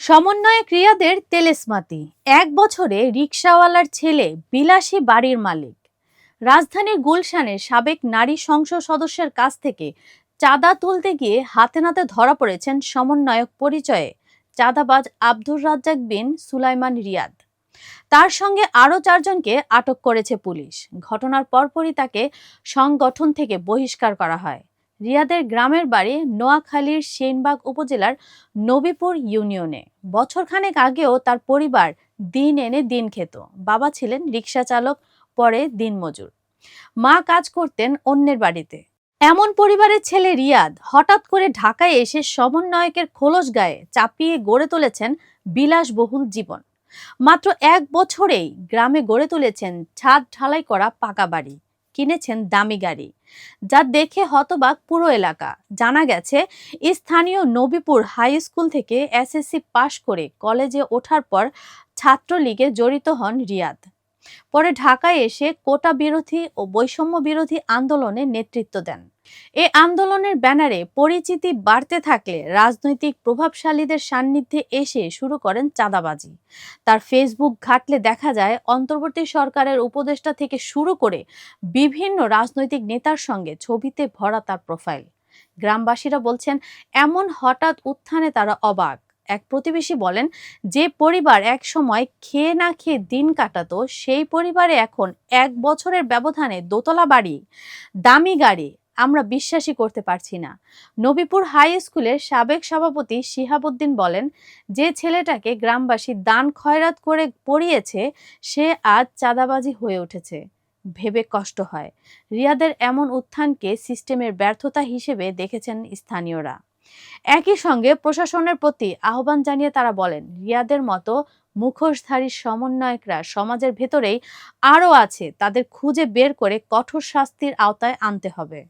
সমন্বয়ক রিয়াদের তেলেসমাতি। এক বছরে রিক্সাওয়ালার ছেলে বিলাসী বাড়ির মালিক। রাজধানীর গুলশানের সাবেক নারী সংসদ সদস্যের কাছ থেকে চাঁদা তুলতে গিয়ে হাতে নাতে ধরা পড়েছেন সমন্বয়ক পরিচয়ে চাঁদাবাজ আব্দুর রাজ্জাক বিন সুলাইমান রিয়াদ। তার সঙ্গে আরও চারজনকে আটক করেছে পুলিশ। ঘটনার পরপরই তাকে সংগঠন থেকে বহিষ্কার করা হয়। রিয়াদের গ্রামের বাড়ি নোয়াখালীর সেনবাগ উপজেলার নবীপুর ইউনিয়নে। বছরখানেক আগেও তার পরিবার দিন এনে দিন খেত। বাবা ছিলেন রিক্সা চালক, পরে দিনমজুর মা কাজ করতেন অন্যের বাড়িতে। এমন পরিবারের ছেলে রিয়াদ হঠাৎ করে ঢাকায় এসে সমন্বয়কের খোলস গায়ে চাপিয়ে গড়ে তুলেছেন বিলাসবহুল জীবন। মাত্র এক বছরেই গ্রামে গড়ে তুলেছেন ছাদ ঢালাই করা পাকা বাড়ি। কিনেছেন দামি গাড়ি, যা দেখে হতবাক পুরো এলাকা। জানা গেছে, স্থানীয় নবীপুর হাই স্কুল থেকে এসএসসি পাশ করে কলেজে ওঠার পর ছাত্রলীগে জড়িত হন রিয়াদ। পরে ঢাকায় এসে কোটা বিরোধী ও বৈষম্য বিরোধী আন্দোলনে নেতৃত্ব দেন। এ আন্দোলনের ব্যানারে পরিচিতি বাড়তে থাকলে রাজনৈতিক প্রভাবশালীদের সান্নিধ্যে এসে শুরু করেন চাঁদাবাজি। তার ফেসবুক ঘাটলে দেখা যায়, অন্তর্বর্তী সরকারের উপদেষ্টা থেকে শুরু করে বিভিন্ন রাজনৈতিক নেতার সঙ্গে ছবিতে ভরা তার প্রোফাইল। গ্রামবাসীরা বলছেন, এমন হঠাৎ উত্থানে তারা অবাক। এক প্রতিবেশী বলেন, যে পরিবার এক সময় খেয়ে না খেয়ে দিন কাটাতো, সেই পরিবারে এখন এক বছরের ব্যবধানে দোতলা বাড়ি, দামি গাড়ি আমরা বিশ্বাসই করতে পারছি না। নবীপুর হাই স্কুলের সাবেক সভাপতি শিহাবুদ্দিন বলেন, যে ছেলেটাকে গ্রামবাসী দান খয়রাত করে পড়িয়েছে, সে আজ চাঁদাবাজি হয়ে উঠেছে। ভেবে কষ্ট হয়। রিয়াদের এমন উত্থানকে সিস্টেমের ব্যর্থতা হিসেবে দেখেছেন স্থানীয়রা। একই সঙ্গে প্রশাসনের প্রতি আহ্বান জানিয়ে তারা বলেন, রিয়াদের মতো মুখোশধারী সমন্বয়করা সমাজের ভেতরেই আরও আছে, তাদের খুঁজে বের করে কঠোর শাস্তির আওতায় আনতে হবে।